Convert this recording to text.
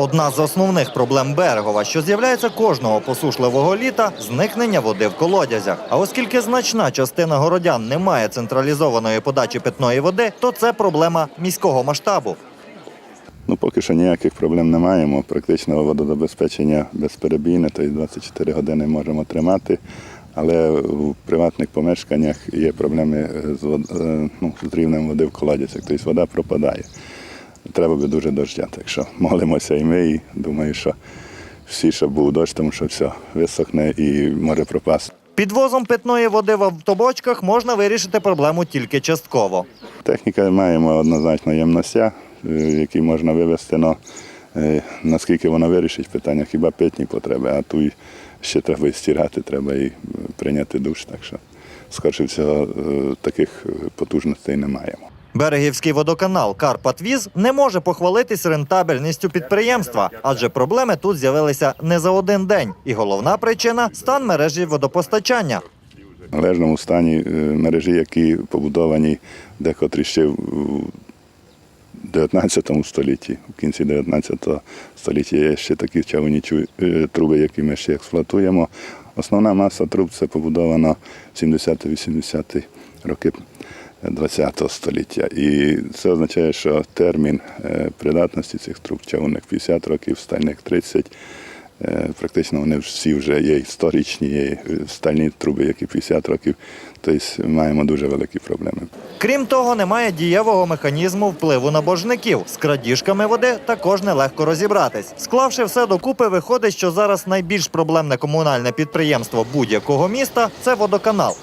Одна з основних проблем Берегова, що з'являється кожного посушливого літа, зникнення води в колодязях. А оскільки значна частина городян не має централізованої подачі питної води, то це проблема міського масштабу. Ну, поки що ніяких проблем не маємо. Практично водозабезпечення безперебійне, тобто 24 години можемо тримати. Але в приватних помешканнях є проблеми з, вод- е, ну, з рівнем води в колодязях, тобто вода пропадає. Треба би дуже дождя. Так що молимося і ми, і думаю, що всі, щоб був дощ, тому що все висохне і може пропасти. Підвозом питної води в автобочках можна вирішити проблему тільки частково. Техніка маємо однозначно ємностя, е, які можна вивезти, але наскільки вона вирішить питання, хіба питні потреби, а тут ще треба і стирати, треба і прийняти душ. Так що, скоріше всього, е, таких е, потужностей не маємо. Берегівський водоканал Карпатвіз не може похвалитись рентабельністю підприємства, адже проблеми тут з'явилися не за один день. І головна причина стан мережі водопостачання. В належному стані е, мережі, які побудовані декотрі ще в 19 столітті, в кінці 19 століття є ще такі чавунні е, труби, які ми ще експлуатуємо. Основна маса труб це побудовано в 70-80 роки ХХ століття. І це означає, що термін е, придатності цих труб чавунних 50 років, стальних 30 Е, Практично вони всі вже є історичні, є стальні труби, які 50 років. Тобто маємо дуже великі проблеми. Крім того, немає дієвого механізму впливу на боржників. З крадіжками води також нелегко розібратись. Склавши все докупи, виходить, що зараз найбільш проблемне комунальне підприємство будь-якого міста це водоканал.